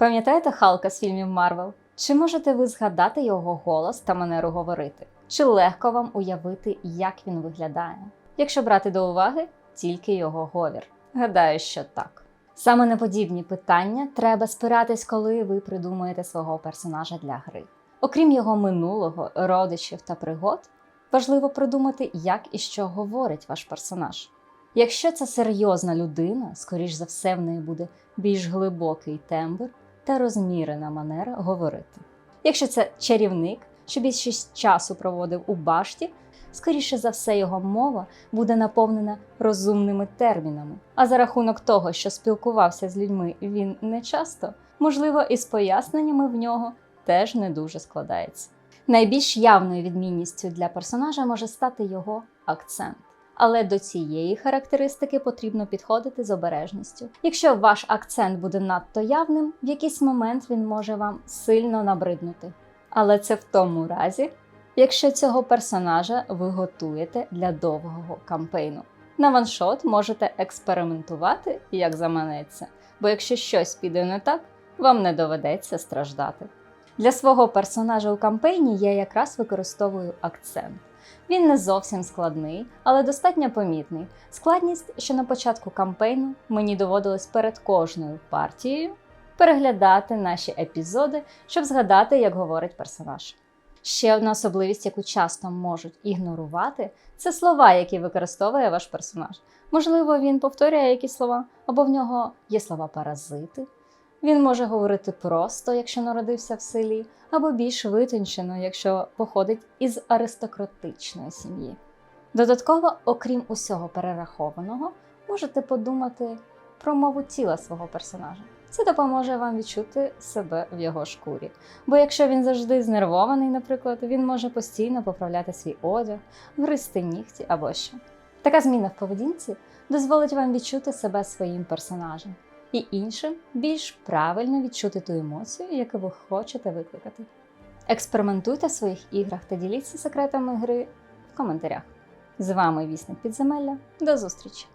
Пам'ятаєте Халка з фільмів Марвел? Чи можете ви згадати його голос та манеру говорити? Чи легко вам уявити, як він виглядає? Якщо брати до уваги тільки його говір? Гадаю, що так. Саме на подібні питання треба спиратись, коли ви придумуєте свого персонажа для гри. Окрім його минулого, родичів та пригод, важливо придумати, як і що говорить ваш персонаж. Якщо це серйозна людина, скоріш за все, в неї буде більш глибокий тембр та розмірена манера говорити. Якщо це чарівник, що більшість часу проводив у башті, скоріше за все його мова буде наповнена розумними термінами. А за рахунок того, що спілкувався з людьми він не часто, можливо, і з поясненнями в нього теж не дуже складається. Найбільш явною відмінністю для персонажа може стати його акцент. Але до цієї характеристики потрібно підходити з обережністю. Якщо ваш акцент буде надто явним, в якийсь момент він може вам сильно набриднути. Але це в тому разі, якщо цього персонажа ви готуєте для довгого кампейну. На ваншот можете експериментувати, як заманеться, бо якщо щось піде не так, вам не доведеться страждати. Для свого персонажа у кампейні я якраз використовую акцент. Він не зовсім складний, але достатньо помітний. Складність, що на початку кампейну мені доводилось перед кожною партією переглядати наші епізоди, щоб згадати, як говорить персонаж. Ще одна особливість, яку часто можуть ігнорувати, це слова, які використовує ваш персонаж. Можливо, він повторює якісь слова, або в нього є слова паразити. Він може говорити просто, якщо народився в селі, або більш витончено, якщо походить із аристократичної сім'ї. Додатково, окрім усього перерахованого, можете подумати про мову тіла свого персонажа. Це допоможе вам відчути себе в його шкурі. Бо якщо він завжди знервований, наприклад, він може постійно поправляти свій одяг, гризти нігті або що. Така зміна в поведінці дозволить вам відчути себе своїм персонажем і іншим більш правильно відчути ту емоцію, яку ви хочете викликати. Експериментуйте в своїх іграх та діліться секретами гри в коментарях. З вами Вісник Підземелля. До зустрічі!